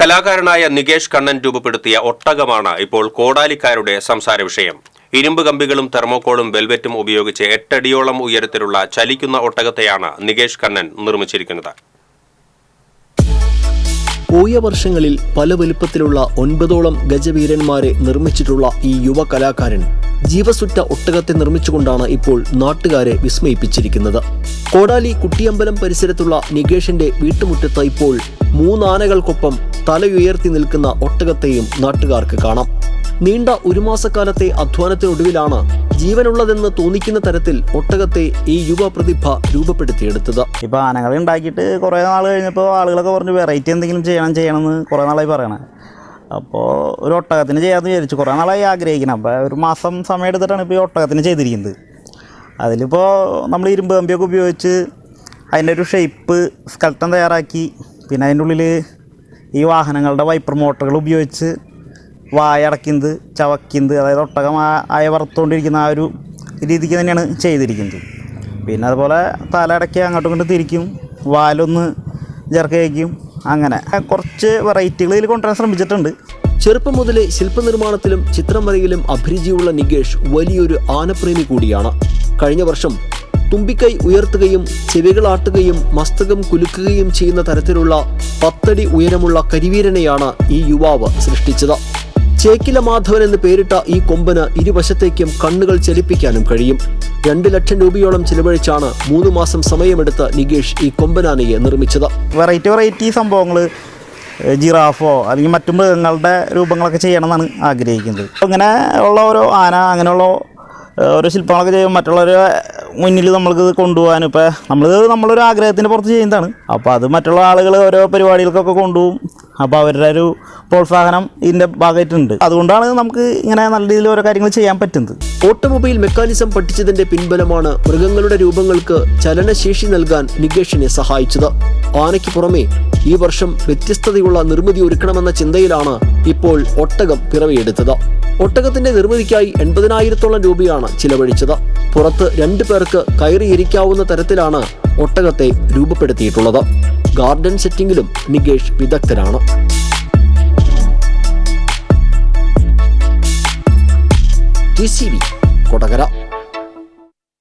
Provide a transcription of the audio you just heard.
കലാകാരനായ നികേഷ് കണ്ണൻ രൂപപ്പെടുത്തിയ ഒട്ടകമാണ് ഇപ്പോൾ കോടാലിക്കാരുടെ സംസാര വിഷയം. ഇരുമ്പ് കമ്പികളും തെർമോക്കോളും വെൽവെറ്റും ഉപയോഗിച്ച് എട്ടടിയോളം ഉയരത്തിലുള്ള ചലിക്കുന്ന ഒട്ടകത്തെയാണ് നികേഷ് കണ്ണൻ നിർമ്മിച്ചിരിക്കുന്നത്. പോയ വർഷങ്ങളിൽ പല വലുപ്പത്തിലുള്ള ഒൻപതോളം ഗജവീരന്മാരെ നിർമ്മിച്ചിട്ടുള്ള ഈ യുവ കലാകാരൻ ജീവസുറ്റ ഒട്ടകത്തെ നിർമ്മിച്ചുകൊണ്ടാണ് ഇപ്പോൾ നാട്ടുകാരെ വിസ്മയിപ്പിച്ചിരിക്കുന്നത്. കോടാലി കുട്ടിയമ്പലം പരിസരത്തുള്ള നികേഷിന്റെ വീട്ടുമുറ്റത്ത് ഇപ്പോൾ മൂന്നാനകൾക്കൊപ്പം തലയുയർത്തി നിൽക്കുന്ന ഒട്ടകത്തെയും നാട്ടുകാർക്ക് കാണാം. നീണ്ട ഒരു മാസക്കാലത്തെ അധ്വാനത്തിനൊടുവിലാണ് ജീവനുള്ളതെന്ന് തോന്നിക്കുന്ന തരത്തിൽ ഒട്ടകത്തെ ഈ യുവ പ്രതിഭ രൂപപ്പെടുത്തിയെടുത്തത്. ഇപ്പൊ ആനകളെ ഉണ്ടാക്കിയിട്ട് കുറേ നാൾ കഴിഞ്ഞപ്പോൾ ആളുകളൊക്കെ പറഞ്ഞു വെറൈറ്റി എന്തെങ്കിലും ചെയ്യണം ചെയ്യണമെന്ന് കുറേ നാളായി പറയണേ. അപ്പോൾ ഒരു ഒട്ടകത്തിന് ചെയ്യാന്ന് വിചാരിച്ചു. കുറേ നാളായി ആഗ്രഹിക്കണം. അപ്പോൾ ഒരു മാസം സമയം എടുത്തിട്ടാണ് ഇപ്പോൾ ഈ ഒട്ടകത്തിന് ചെയ്തിരിക്കുന്നത്. അതിലിപ്പോൾ നമ്മൾ ഇരുമ്പ് കമ്പിയൊക്കെ ഉപയോഗിച്ച് അതിന്റെ ഒരു ഷേപ്പ് സ്കൾട്ടൻ തയ്യാറാക്കി പിന്നെ അതിന്റെ ഉള്ളിൽ ഈ വാഹനങ്ങളുടെ വൈപ്പർ മോട്ടറുകൾ ഉപയോഗിച്ച് വായ അടയ്ക്കുന്നത് ചവയ്ക്കുന്നത് അതായത് ഒട്ടകം ആയ വറുത്തുകൊണ്ടിരിക്കുന്ന ആ ഒരു രീതിക്ക് തന്നെയാണ് ചെയ്തിരിക്കുന്നത്. പിന്നെ അതുപോലെ തല അടക്കി അങ്ങോട്ടും ഇങ്ങോട്ടും തിരിക്കും വാലൊന്ന് ചേർക്കയക്കും അങ്ങനെ. കുറച്ച് വെറൈറ്റികൾ ഇതിൽ കൊണ്ടുവരാൻ ശ്രമിച്ചിട്ടുണ്ട്. ചെറുപ്പം മുതലേ ശില്പനിർമ്മാണത്തിലും ചിത്രം വരയിലും അഭിരുചിയുള്ള നികേഷ് വലിയൊരു ആനപ്രേമി കൂടിയാണ്. കഴിഞ്ഞ വർഷം തുമ്പിക്കൈ ഉയർത്തുകയും ചെവികളാട്ടുകയും മസ്തകം കുലുക്കുകയും ചെയ്യുന്ന തരത്തിലുള്ള പത്തടി ഉയരമുള്ള കരിവീരനെയാണ് ഈ യുവാവ് സൃഷ്ടിച്ചത്. ചേക്കില മാധവൻ എന്ന് പേരിട്ട ഈ കൊമ്പന് ഇരുവശത്തേക്കും കണ്ണുകൾ ചലിപ്പിക്കാനും കഴിയും. രണ്ട് ലക്ഷം രൂപയോളം ചിലവഴിച്ചാണ് മൂന്ന് മാസം സമയമെടുത്ത് നികേഷ് ഈ കൊമ്പനാനയെ നിർമ്മിച്ചത്. വെറൈറ്റി വെറൈറ്റി സംഭവങ്ങൾ ജിറാഫോ അല്ലെങ്കിൽ മറ്റു മൃഗങ്ങളുടെ രൂപങ്ങളൊക്കെ ചെയ്യണമെന്നാണ് ആഗ്രഹിക്കുന്നത്. അങ്ങനെ ഉള്ള ഓരോ ആന അങ്ങനെയുള്ള ഓരോ ശില്പങ്ങളൊക്കെ ചെയ്യുമ്പോൾ മറ്റുള്ളവരെ മുന്നിൽ നമ്മൾക്ക് ഇത് കൊണ്ടുപോകാൻ ഇപ്പോൾ നമ്മളിത് നമ്മളൊരു ആഗ്രഹത്തിന്റെ പുറത്ത് ചെയ്യുന്നതാണ്. അപ്പോൾ അത് മറ്റുള്ള ആളുകൾ ഓരോ പരിപാടികൾക്കൊക്കെ കൊണ്ടുപോകും. അപ്പോൾ അവരുടെ ഒരു പ്രോത്സാഹനം ഇതിന്റെ ഭാഗമായിട്ടുണ്ട്. അതുകൊണ്ടാണ് നമുക്ക് ഇങ്ങനെ നല്ല രീതിയിൽ ഓരോ കാര്യങ്ങൾ ചെയ്യാൻ പറ്റുന്നത്. ഓട്ടോമൊബൈൽ മെക്കാനിസം പഠിച്ചതിന്റെ പിൻബലമാണ് മൃഗങ്ങളുടെ രൂപങ്ങൾക്ക് ചലനശേഷി നൽകാൻ നികേഷിനെ സഹായിച്ചത്. ആനയ്ക്ക് പുറമെ ഈ വർഷം വ്യത്യസ്തതയുള്ള നിർമ്മിതി ഒരുക്കണമെന്ന ചിന്തയിലാണ് ഇപ്പോൾ ഒട്ടകം പിറവിയെടുത്തത്. ഒട്ടകത്തിന്റെ നിർമ്മിതിക്കായി എൺപതിനായിരത്തോളം രൂപയാണ് ചിലവഴിച്ചത്. പുറത്ത് രണ്ടു പേർക്ക് കയറിയിരിക്കാവുന്ന തരത്തിലാണ് ഒട്ടകത്തെ രൂപപ്പെടുത്തിയിട്ടുള്ളത്. ഗാർഡൻ സെറ്റിംഗിലും നികേഷ് വിദഗ്ധരാണ് കൊടകര.